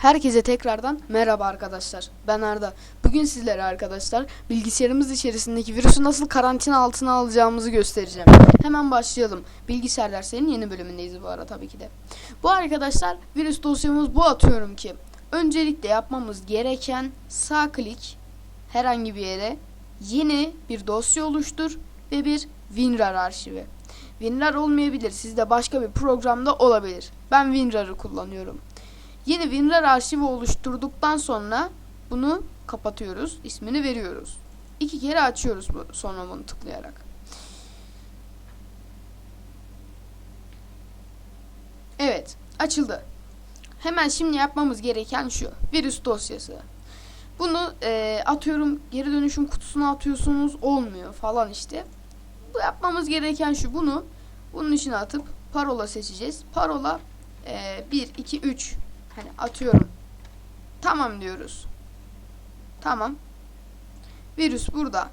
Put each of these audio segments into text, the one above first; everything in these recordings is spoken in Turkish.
Herkese tekrardan merhaba arkadaşlar. Ben Arda. Bugün sizlere arkadaşlar bilgisayarımız içerisindeki virüsü nasıl karantina altına alacağımızı göstereceğim. Hemen başlayalım. Bilgisayar derslerinin yeni bölümündeyiz bu ara tabii ki de. Bu arkadaşlar virüs dosyamız bu atıyorum ki. Öncelikle yapmamız gereken sağ klik herhangi bir yere yeni bir dosya oluştur ve bir WinRAR arşivi. WinRAR olmayabilir. Sizde başka bir programda olabilir. Ben WinRAR'ı kullanıyorum. Yeni WinRAR arşivi oluşturduktan sonra bunu kapatıyoruz. ismini veriyoruz. İki kere açıyoruz sonra bunu tıklayarak. Evet, açıldı. Hemen şimdi yapmamız gereken şu. Virüs dosyası. Bunu e, atıyorum geri dönüşüm kutusuna atıyorsunuz olmuyor falan işte. Bu yapmamız gereken şu. Bunu bunun içine atıp parola seçeceğiz. Parola e, 1, 2, 3 hani atıyorum. Tamam diyoruz. Tamam. Virüs burada.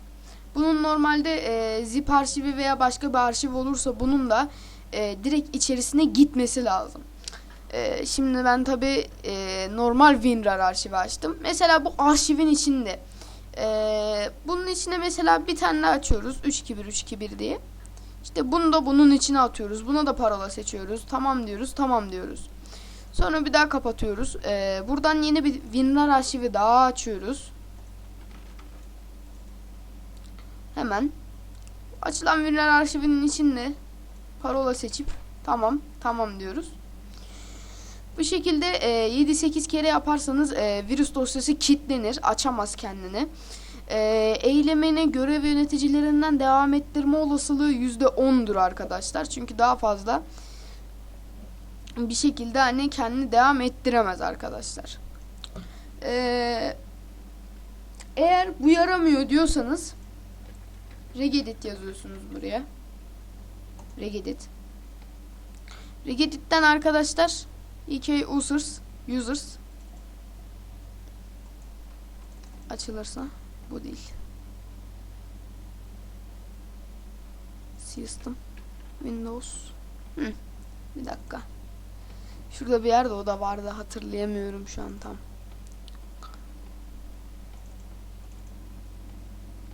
Bunun normalde e, zip arşivi veya başka bir arşiv olursa bunun da e, direkt içerisine gitmesi lazım. E, şimdi ben tabi e, normal WinRAR arşivi açtım. Mesela bu arşivin içinde e, bunun içine mesela bir tane açıyoruz. 321 321 diye. İşte bunu da bunun içine atıyoruz. Buna da parola seçiyoruz. Tamam diyoruz. Tamam diyoruz. Sonra bir daha kapatıyoruz. Ee, buradan yeni bir WinRAR arşivi daha açıyoruz. Hemen açılan WinRAR arşivinin içinde parola seçip tamam tamam diyoruz. Bu şekilde e, 7-8 kere yaparsanız e, virüs dosyası kilitlenir, açamaz kendini. E, eylemine görev yöneticilerinden devam ettirme olasılığı %10'dur arkadaşlar. Çünkü daha fazla bir şekilde hani kendini devam ettiremez arkadaşlar. Ee, eğer bu yaramıyor diyorsanız regedit yazıyorsunuz buraya. Regedit. Regedit'ten arkadaşlar ek users users açılırsa bu değil. System Windows Hı. Bir dakika. Şurada bir yerde o da vardı hatırlayamıyorum şu an tam.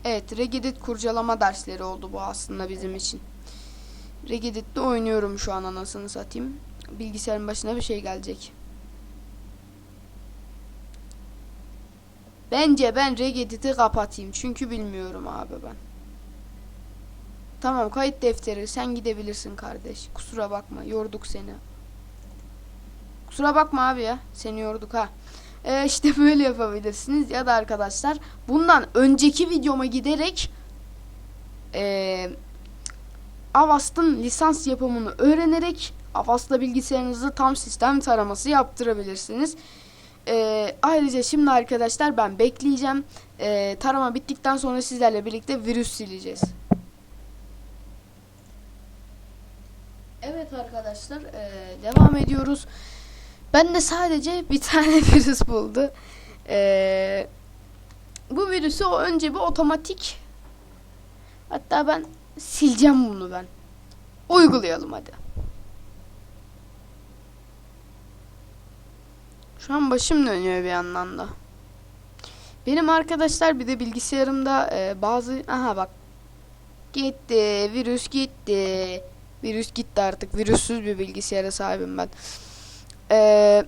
Evet Regedit kurcalama dersleri oldu bu aslında bizim için. Regedit'te oynuyorum şu an anasını satayım. Bilgisayarın başına bir şey gelecek. Bence ben Regedit'i kapatayım çünkü bilmiyorum abi ben. Tamam kayıt defteri sen gidebilirsin kardeş. Kusura bakma yorduk seni. Kusura bakma abi ya. Seni yorduk ha. Ee, işte böyle yapabilirsiniz. Ya da arkadaşlar bundan önceki videoma giderek ee, Avast'ın lisans yapımını öğrenerek Avast'la bilgisayarınızı tam sistem taraması yaptırabilirsiniz. Ee, ayrıca şimdi arkadaşlar ben bekleyeceğim. Ee, tarama bittikten sonra sizlerle birlikte virüs sileceğiz. Evet arkadaşlar ee, devam ediyoruz. Ben de sadece bir tane virüs buldu. Ee, bu virüsü o önce bir otomatik hatta ben sileceğim bunu ben. Uygulayalım hadi. Şu an başım dönüyor bir yandan da. Benim arkadaşlar bir de bilgisayarımda e, bazı aha bak gitti virüs gitti virüs gitti artık virüssüz bir bilgisayara sahibim ben. Ee,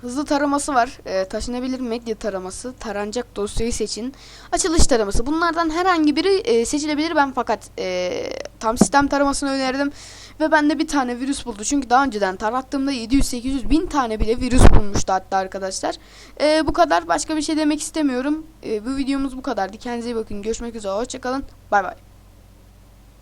hızlı taraması var. Ee, taşınabilir medya taraması. Taranacak dosyayı seçin. Açılış taraması. Bunlardan herhangi biri e, seçilebilir. Ben fakat e, tam sistem taramasını önerdim. Ve bende bir tane virüs buldu. Çünkü daha önceden tarattığımda 700-800 bin tane bile virüs bulmuştu hatta arkadaşlar. Ee, bu kadar. Başka bir şey demek istemiyorum. Ee, bu videomuz bu kadardı. Kendinize iyi bakın. Görüşmek üzere. Hoşçakalın. Bay bay.